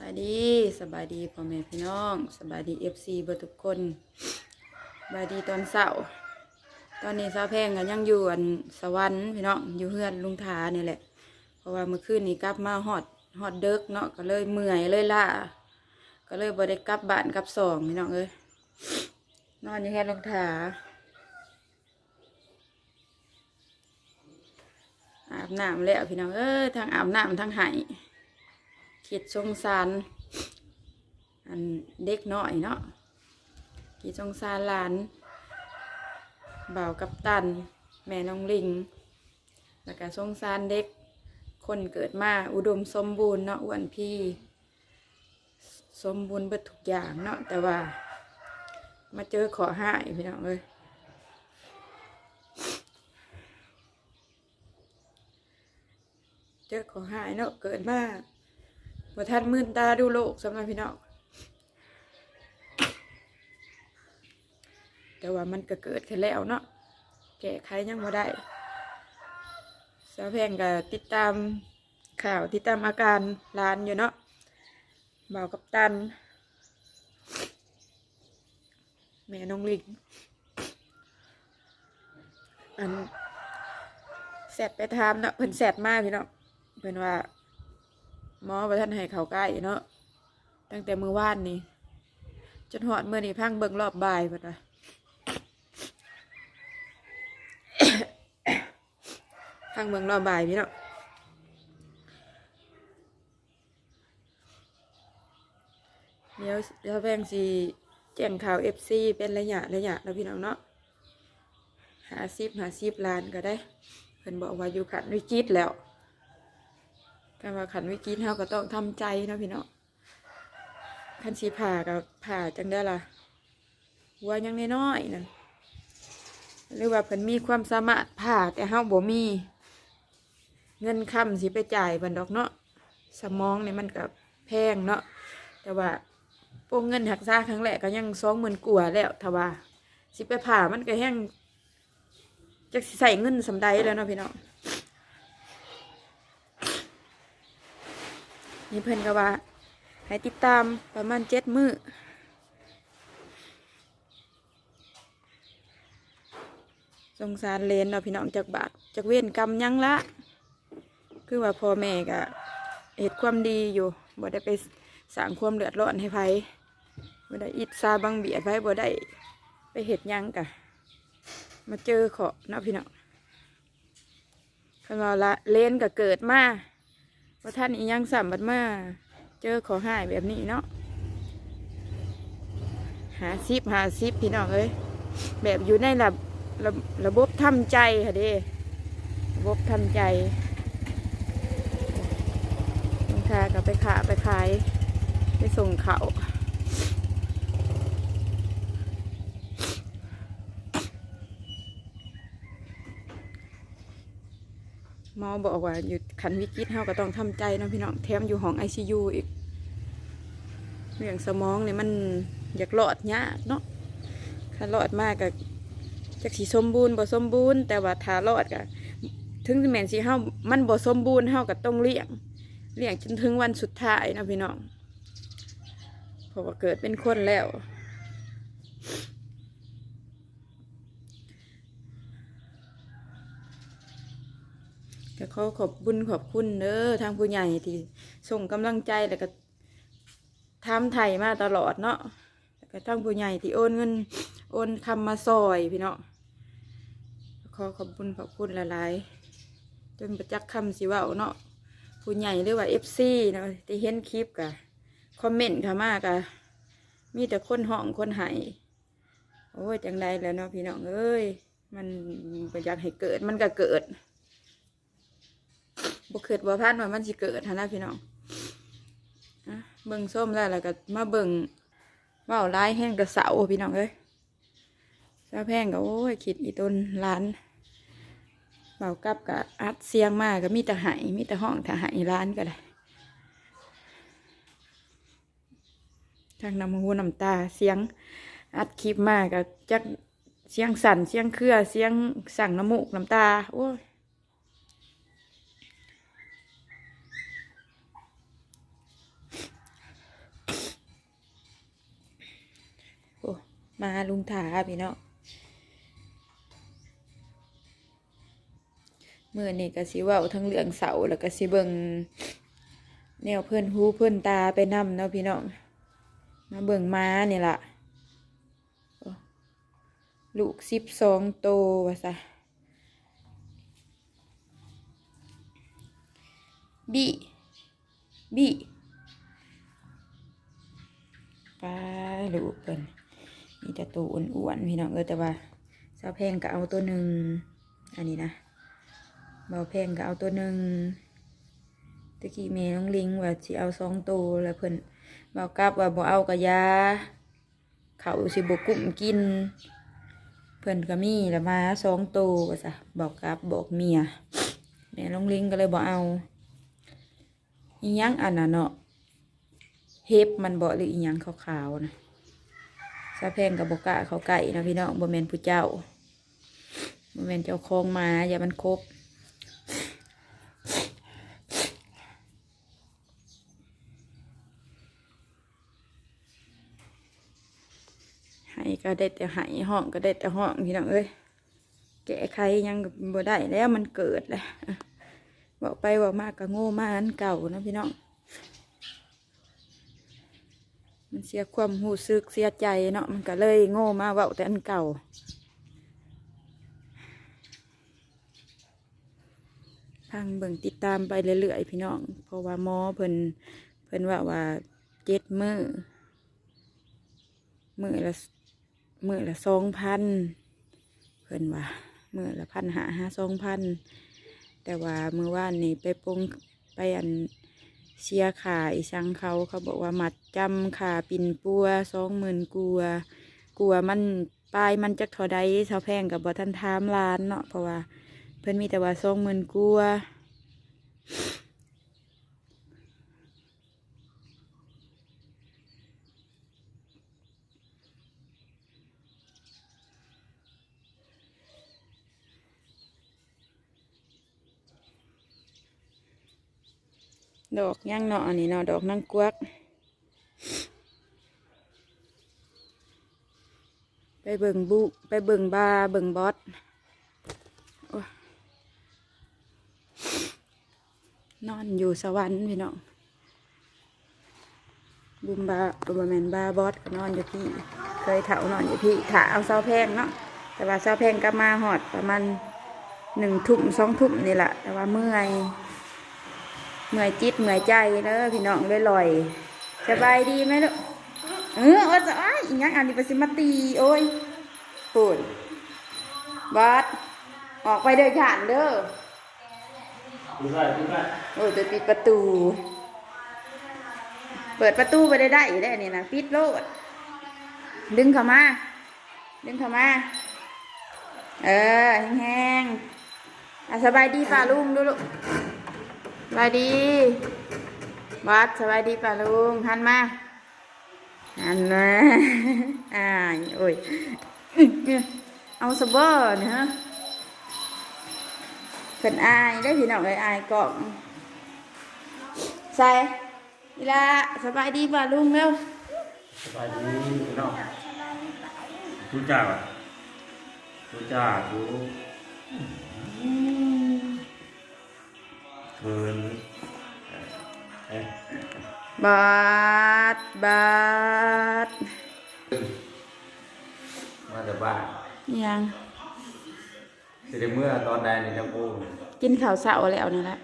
บายดีสบายดีพ่อแม่พี่น้องสบายดีเอฟซีเบอร์ทุกคนสบายดีตอนเสาร์ตอนนี้สาวแพงกันยังอยู่อันสวรรค์พี่น้องอยู่เฮือนลุงทานี่แหละ เพราะว่าเมื่อคืนนี้กลับมาฮอดฮอดเดึกเนาะก็เลยเมื่อยเลยล่ะก็เลยบ่ได้กลับบ้านกลับสองพี่น้องเอ้ยนอนอยู่เฮือนลุงทาอาบน้ำแล้วพี่น้องเอ้ยทั้งอาบน้ำทั้งไหาย คิดสงสาร อันเด็กน้อยเนาะคิดสงสารหลานบ่าวกับตัน แม่น้องลิง แล้วก็สงสารเด็ก คนเกิดมาอุดมสมบูรณ์เนาะอ้วนพี่ สมบูรณ์เบิดทุกอย่างเนาะแต่ว่า มาเจอขอห้ายพี่น้องเอ้ยเจอขอห้ายเนาะเกิดมา บ่ทันมื่นตาดูโลกสำหรับพี่น้องแต่ว่ามันก็เกิดขึ้นแล้วเนาะแก้ไขยังบ่ได้สาวแพงก็ติดตามข่าวติดตามอาการหลานอยู่เนาะเบากับตัน แม่น้องลิงอันแสดไปทามเนาะเพิ่นแสดมากพี่เน้องเพิ่นว่า หมอว่าท่านให้เขาใกล้เนาะตั้งแต่มือวานนี่จนหอดเมื่อนี่พังเบิ่งรอบบ่ายพุ่นว่าพังเบิ่งรอบบ่ายพี่เนาะเดี๋ยวเดี๋ยวแพงสีแจ้งข่าวเอฟซีเป็นระยะระยะแล้วพี่น้องเนาะหาซิบหาซิบลานก็ได้เพิ่นบอกว่าอยู่ขันวิกฤตแล้ว การว่าขันวิกฤตเฮาก็ต้องทำใจเนาะพี่เนาะขันสีผ่ากับผ่าจังได้ล่ะหัวยังน้อยๆนั่นหรือว่าเพิ่นมีความสามารถผ่าแต่เฮาบ่มี เงินคำสิไปจ่ายบันดอกเนาะสมองเนี่ยมันกับแพงเนาะแต่ว่าพวกเงินหักซ่าครั้งแรกก็ยังสองหมื่นกว่าแล้วถ้าว่าสิไปผ่ามันก็แห้งจะใส่เงินสำใดแล้วเนาะพี่เนาะ นี่เพิ่อนก็ว่า ให้ติดตามประมาณเจ็ดมือสงสารเลนเราะพี่น้องจากบาทจากเว้นกรรมยังละ คือว่าพ่อแม่ก็เหตุความดีอยู่บ่ได้ไปสร้างความเดือดร้อนให้ไผบ่ได้อิดซาบังเบียดไผบ่ได้ไปเหตุยังกะ มาเจอขอเนาะพี่น้องคำว่าละเลนก็เกิดมา ว่าท่านอียังสัมบัดมาเจอขอหายแบบนี้เนาะหาซิบหาซิบพี่น้องเอ้ยแบบอยู่ในระระระบบทำใจค่ะเด้ระบบทำใจลงทาก็ไปขาไปขาย ไปส่งเขา หมอบอกว่าอยู่ขันวิกฤตเฮาก็ต้องทำใจนะพี่น้องแถมอยู่ห้องไอซียูอีก เรื่องสมองเนี่ยมันอยากหลอดยากเนาะถ้าหลอดมากก็จักสีสมบูรณ์บ่สมบูรณ์แต่ว่าถ้าหลอดก็ถึงแม่นสิเฮามันบ่สมบูรณ์เฮาก็ต้องเลี้ยงเลี้ยงจนถึงวันสุดท้ายนะพี่น้องเพราะว่าเกิดเป็นคนแล้ว ก็ขอขอบบุญขอบคุณเด้อทางผู้ใหญ่ที่ส่งกำลังใจแล้วก็ทำไทยมาตลอดเนาะแล้วก็ทางผู้ใหญ่ที่โอนเงินโอนคำมาซอยพี่เนาะขอขอบคุณขอบคุณหลายๆจนประจักษ์คำสิเว่าเนาะผู้ใหญ่หรือว่าเอฟซีเนาะที่เห็นคลิปกะคอมเมนต์เข้ามากะมีแต่คนห้องคนหายโอ้ยจังใดแล้วเนาะพี่น้องเอ้ยมันประยักให้เกิดมันก็เกิด บ่เกิดบ่พันว่ามันสิเกิดหั้นะพี่น้องอะเบิ่งส้มแล้วแล้วก็มาเบิ่งเว้าร้ายแห้งกระเสาพี่น้องเอ้ยซาแพงก็โอ้ยคิดอีต้นล้านเบากับกับอัดเสียงมากก็มีแต่ไหายมีแต่ห้องถ้าไหายร้านก็ได้ทางน้ำหูน้ำตาเสียงอัดคลิปมากก็จักเสียงสั่นเสียงเครือเสียงสั่งน้ำมูกน้ำตาโอ้ย มาลุงถาพี่เนาะเมื่อนี่ก็สิว้าทั้งเรื่องเสาแล้วก็สิเบิ่งแนวเพื่อนหูเพื่อนตาไปนำเนาะพี่น้องมาเบิ่งม้านี่ล่ะลูกสิบสองโตวะซะบีบีปลาลูกเพิ่น มีแต่ตัวอ้วนๆพี่น้องเออแต่ว่าสาวแพงก็เอาตัวหนึ่งอันนี้นะเบาแพงก็เอาตัวหนึ่งตะกี้เมย์น้องลิงว่าสิเอาสองตัวแล้วเพิ่นเบากลับว่าบ่เอากะยาเขาสิบกุ้มกิน เพิ่นก็มีแล้วมาสองตัวว่าซะบอกกลับบอกเมียแม่น้องลิงก็เลยบ่เอาอีหยังอันน่ะเนาะเฮฟมันบ่หรืออีหยังขาวๆนะ ซาแพงกับบกะเขาไก่นะพี่น้องบ่แมนผู้เจ้าบ่แมนเจ้าของมาอย่ามันครบให้ก็ได้แต่ให้ห้องก็ได้แต่ห้องพี่น้องเอ้ยแก้ไขยังบ่ได้แล้วมันเกิดแหละบอกไปบอกมากก็โง่มากอันเก่านะพี่น้อง มันเสียความหูซึกเสียใจเนาะมันก็เลยโง่มาเว้าแต่อันเก่า พังเบิ่งติดตามไปเรื่อยๆพี่น้อง เพราะว่าหมอเพิ่นเพิ่นว่าว่าเจ็ดมือมือละมือละสองพันเพิ่นว่ามือละพันหาห้าสองพันแต่ว่ามือว่านนี่ไปปรุงไปอัน เชียขาอีสังเขาเขาบอกว่ามัดจำขาปิ่นปัวสองหมื่นกัว กลัวมันปลายมันจะเทอใดเท่าแพงกับบอทันทามล้านเนาะเพราะว่า เพิ่นมีแต่ว่าสองหมื่นกัว ดอกย่างเนาะอันนี้เนาะดอกนางกวัก ไปเบิ่งบุไปเบิ่งบาเบิ่งบอสนอนอยู่สวรรค์พี่น้องบุมบาบุมแมนบาบอสก็นอนอยู่พี่ เคยเถานอนอยู่พี่ถาเอาเสาแพงเนาะแต่ว่าเสาแพงก็มาหอดประมาณหนึ่งทุ่มสองทุ่มนี่แหละแต่ว่าเมื่อย มื่อยจิตเมื่อยใจเด้อพี่น้องเลยลอยสบายดีไหมลูกเออว่าจะอ้ายอีหยังอันนี้ไปสิมาตีโอ้ยปุ่นบอสออกไปเดินผ่านเด้อโอ้ยไปปิดประตู เปิดประตูไปได้ได้อยู่ได้นนี้นะปิดโลด ดึงเข้ามา ดึงเข้ามา เออแห้งๆสบายดีป่าลุงดูลูก บายดีบอสสบายดีป่าลุงหันมาอันนะอ่าโอ้ยเอาสะเบอร์นะฮะเพิ่นอายได้อพี่น้องเลยอายกล่องใส่เวลาสบายดีป่ะลุงเร็วสบายดีพี่น้องรู้จักอะรู้จักรู้เคินเอ๊ะบาดบาดมาแต่บ้านยังสิได้เมื่อตอนใดในจังกูกินข้าวเสาแล้วนี่แหละ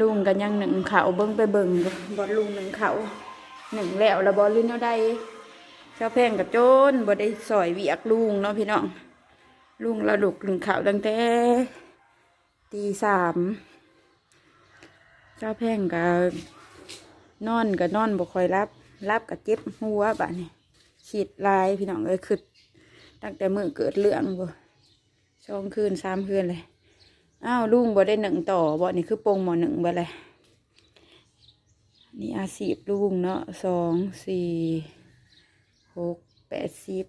ลุงกันยังหนึ่งเขาวเบิ้งไปเบิ้งอยู่บอลลุงหนึ่งเขาวหนึ่งแล้วแล้วบอลลิ้นเอาได้เจ้าแพงกับโจนบอได้สอยเวียกลุงเนาะพี่น้องลุงเราดุกหนึ่งเขาวตั้งแต่ ตีสามเจ้าแพ่งกับนอนกับนอนบ่คอยรับ รับกับเจ็บหัวบ้านี่ฉีดลายพี่น้องเอ้ยคือตั้งแต่มือเกิดเรื่องบ่สองคืนสามคืนเลยอ้าวลุงบ่ได้หนึ่งต่อบ่นี่คือโปงหมอหนึ่งบ่เลยนี่อาชีพลุงเนาะสองสี่หกแปดสิบ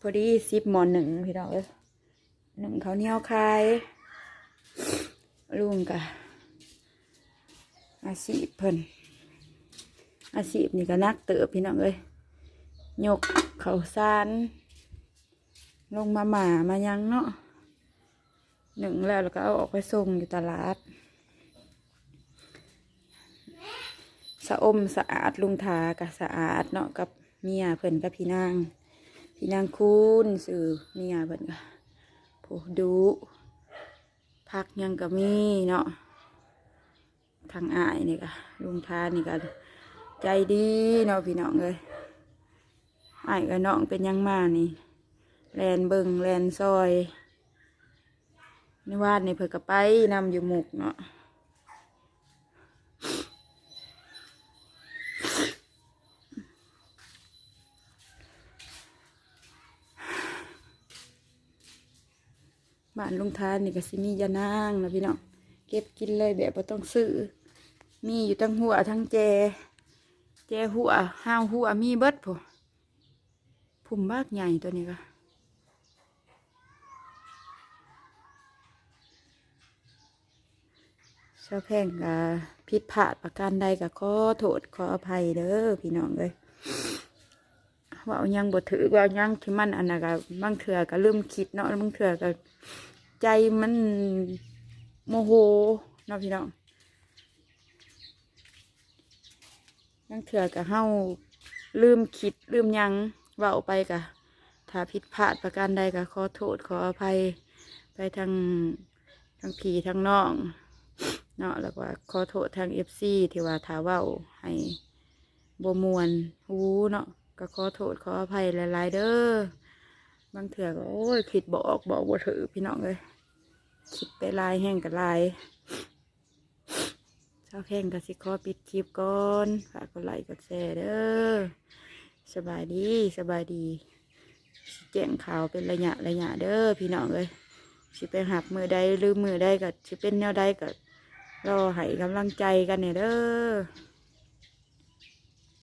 พอดีสิบหมอหนึ่งพี่น้องเอ้ยหนึ่งเขาเหนียวคาย ลุงกะอาชีพเพิ่นอาชีพนี่ก็นักเติบพี่น้องเอ้ยยกเขาวสารลงมาหมามายังเนาะหนึ่งแล้วแล้วก็เอาออกไปส่งอยู่ตลาด สะอมสะอาดลุงทากับสะอาดเนาะกับเมียเพิ่นกับพี่นาง พี่นางคุณสื่อเมียเพิ่นก็ผู้ดู พักยังก็มีเนาะทางอายนี่ก็ลุงทานนี่ก็ใจดีเนาะพี่น้องเลยอายกับน้องเป็นยังมานี่แลนเบิงแลนซอยนี่วาดนี่เพิ่นก็ไปนำอยู่หมุกเนาะ บ้านลุงทานนี่ก็สิมียานางนะพี่น้องเก็บกินเลยแบบบ่ต้องซื้อมีอยู่ทั้งหัวทั้งแจ แจหัวห้าวหัวมีเบิดผมผมมากใหญ่ตัวนี้ก็เช้าแพงกับผิดพลาดประการใดก็ขอโทษขออภัยเด้อพี่น้องเลยว่าเอายังบ่ถือว่าเอายังที่มันอันนั้นก็บางเถื่อก็ลืมคิดเนาะบางเถื่อก็ ใจมันโมโหเนาะพี่น้องบางเถื่อก็เฮาลืมคิดลืมยังเว่าไปก็ถ้าผิดพลาดประการใดก็ขอโทษขออภัยไปทางทางพี่ทางน้องเนาะแล้วก็ขอโทษทางเอฟซีที่ว่าถ้าเว้าให้บมวนหูเนาะก็ขอโทษขออภัยหลายๆเด้อบางเถื่อก็โอ้ยคิดบอกบอกบ่ถือพี่น้องเลย คิดไปลายแห้งกับลายเช้าแข่งกับสิขอปิดคลิปก่อนฝากกดไลค์กดแชร์เด้อสบายดีสบายดีแจ้งข่าวเป็นระยะระยะเด้อพี่น้องเลยสิไปหักมือใดหรือมือใดก็สิเป็นแนวใดก็รอให้กำลังใจกันเนี่ยเด้อ